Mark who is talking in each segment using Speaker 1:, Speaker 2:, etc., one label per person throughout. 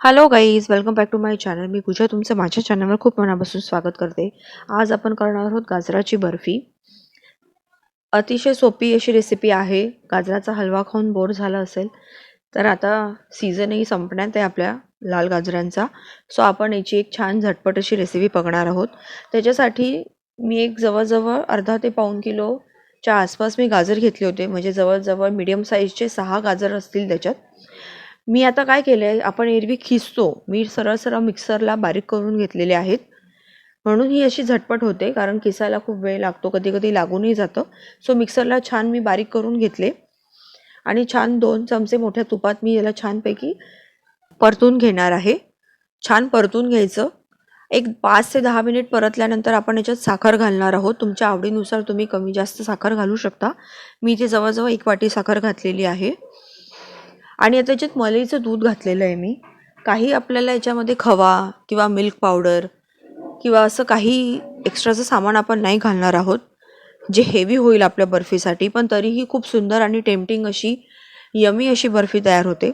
Speaker 1: Hello guys welcome back to my channel मी पूजा तुमचं माझ्या चॅनलवर खूप मनापासून स्वागत करते. आज आपण करणार आहोत गाजराची बर्फी. अतिशय सोपी अशी रेसिपी आहे. गाजराचा हलवा खाऊन बोर झाला असेल तर आता सीझनही संपण्यात आहे आपल्या लाल गाजरांचा. सो आपण याची एक छान झटपट अशी रेसिपी बघणार आहोत. त्याच्यासाठी मी एक जवळजवळ अर्धा ते पाऊण किलोच्या आसपास मी गाजर घेतले होते. म्हणजे जवळजवळ मीडियम साईजचे सहा गाजर असतील त्याच्यात. मी आता काय केलं आहे आपण एरवी खिसतो. मी सरळ सरळ मिक्सरला बारीक करून घेतलेले आहेत. म्हणून ही अशी झटपट होते कारण किसायला खूप वेळ लागतो कधी कधी लागूनही जातं. सो मिक्सरला छान मी बारीक करून घेतले. आणि छान दोन चमचे मोठ्या तुपात मी याला छानपैकी परतून घेणार आहे. छान परतून घ्यायचं. एक पाच ते दहा मिनिट परतल्यानंतर आपण याच्यात साखर घालणार आहोत. तुमच्या आवडीनुसार तुम्ही कमी जास्त साखर घालू शकता. मी इथे जवळजवळ एक वाटी साखर घातलेली आहे. आणि आता याच्यात मलईचं दूध घातलेलं आहे मी. काही आपल्याला याच्यामध्ये खवा किंवा मिल्क पावडर किंवा असं काही एक्स्ट्राचं सामान आपण नाही घालणार आहोत जे हेवी होईल आपल्या बर्फीसाठी. पण तरीही खूप सुंदर आणि टेम्पटिंग अशी यमी अशी बर्फी तयार होते.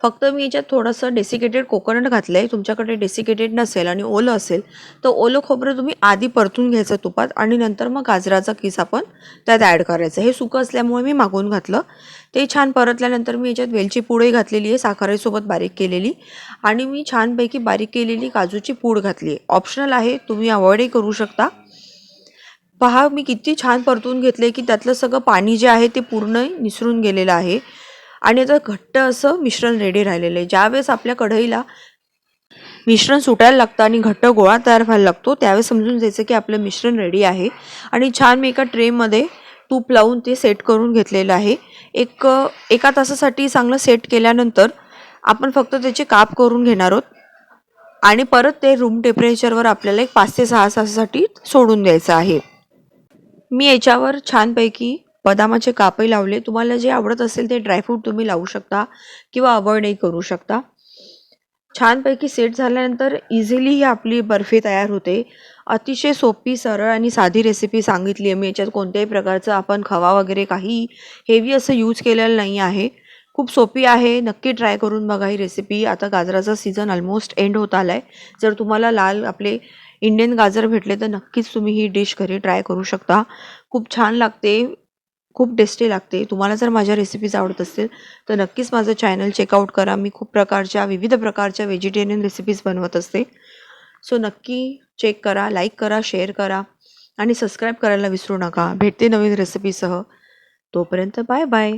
Speaker 1: फक्त मी याच्यात थोडंसं डेसिकेटेड कोकोनट घातलं आहे तुमच्याकडे डेसिकेटेड नसेल आणि ओलं असेल तर ओलं खोबरं तुम्ही आधी परतून घ्यायचं तुपात आणि नंतर मग गाजराचा किस आपण त्यात ॲड करायचं. हे सुकं असल्यामुळे मी मागून घातलं. ते छान परतल्यानंतर मी याच्यात वेलची पूडही घातलेली आहे साखरेसोबत बारीक केलेली. आणि मी छानपैकी बारीक केलेली काजूची पूड घातली आहे. ऑप्शनल आहे तुम्ही अवॉइडही करू शकता. पहा मी किती छान परतून घेतले की त्यातलं सगळं पाणी जे आहे ते पूर्ण निसरून गेलेलं आहे. आणि आता घट्ट असं मिश्रण रेडी राहिलेलं आहे. ज्यावेळेस आपल्या कढईला मिश्रण सुटायला लागतं आणि घट्ट गोळा तयार व्हायला लागतो त्यावेळेस समजून जायचं की आपलं मिश्रण रेडी आहे. आणि छान मी एका ट्रेमध्ये तूप लावून ते सेट करून घेतलेलं आहे. एक एका तासासाठी चांगलं सेट केल्यानंतर आपण फक्त त्याचे काप करून घेणार आहोत. आणि परत ते रूम टेम्परेचरवर आपल्याला एक पाच ते सहा तासासाठी सोडून द्यायचं आहे. मी याच्यावर छानपैकी बदामाचे कापही लावले. तुम्हाला जे आवडत असेल ते ड्रायफ्रूट तुम्ही लावू शकता किंवा अवॉइडही करू शकता. छानपैकी सेट झाल्यानंतर इझिली ही आपली बर्फी तयार होते. अतिशय सोपी सरळ आणि साधी रेसिपी सांगितली आहे. मी याच्यात कोणत्याही प्रकारचं आपण खवा वगैरे काही हेवी असं यूज केलेलं नाही आहे. खूप सोपी आहे. नक्की ट्राय करून बघा ही रेसिपी आता गाजराचा सीझन ऑलमोस्ट एंड होत आला आहे जर तुम्हाला लाल आपले इंडियन गाजर भेटले तर नक्कीच तुम्ही ही डिश घरी ट्राय करू शकता. खूप छान लागते. खूप टेस्टी लागते. तुम्हाला जर माझ्या रेसिपीज आवडत असतील तर नक्कीच माझं चॅनल चेकआउट करा. मी खूप प्रकारच्या विविध प्रकारच्या व्हेजिटेरियन रेसिपीज बनवत असते. सो नक्की चेक करा लाईक करा शेअर करा आणि सबस्क्राईब करायला विसरू नका. भेटते नवीन रेसिपीसह तोपर्यंत बाय बाय